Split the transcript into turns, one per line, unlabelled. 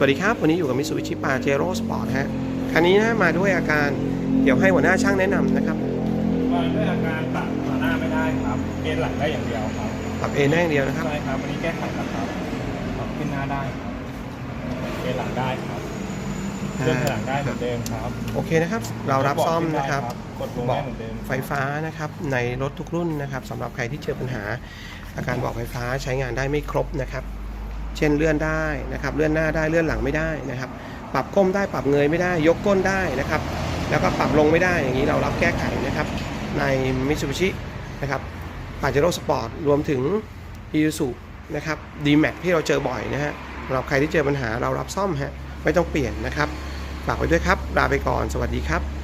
สวัสดีครับ วันนี้อยู่กับมิสูบิชิปาเจโร่สปอร์ตฮะคันนี้นะมาด้วยอาการเดี๋ยวให้หัวหน้าช่างแนะนำนะครับ
มาด้วยอาการตัดขาหน้าไม่ได้ครับเกณฑ์หลังได้อย่างเดียวครับ
ปรับเอนได้อย่างเดียวนะครับ
ใช่ครับวันนี้แก้ไขแล้วครับปรับขึ้นหน้าได้ครับเกณฑ์หลังได้ครับเครื่องหลังได้เหมือนเดิมครับ
โอเคนะครับ เรารับซ่อมนะครับ
กดลง
เบาะ
ได้เหมือนเดิม
ไฟฟ้านะครับในรถทุกรุ่นนะครับสำหรับใครที่เจอปัญหา อาการเบาะไฟฟ้าใช้งานได้ไม่ครบนะครับ เช่นเลื่อนได้นะครับ เลื่อนหน้าได้เลื่อนหลังไม่ได้นะครับ ปรับก้มได้ปรับเงยไม่ได้ ยกก้นได้นะครับ แล้วก็ปรับลงไม่ได้อย่างนี้เรารับแก้ไขนะครับ ในมิ t ูบิชินะครับปาเจโร่สปอร์ตรวมถึง i ู z u นะครับ d m a x ที่เราเจอบ่อยนะฮะสำหรับใครที่เจอปัญหาเรารับซ่อมฮะไม่ต้องเปลี่ยนนะครับฝากไว้ด้วยครับลาไปก่อนสวัสดีครับ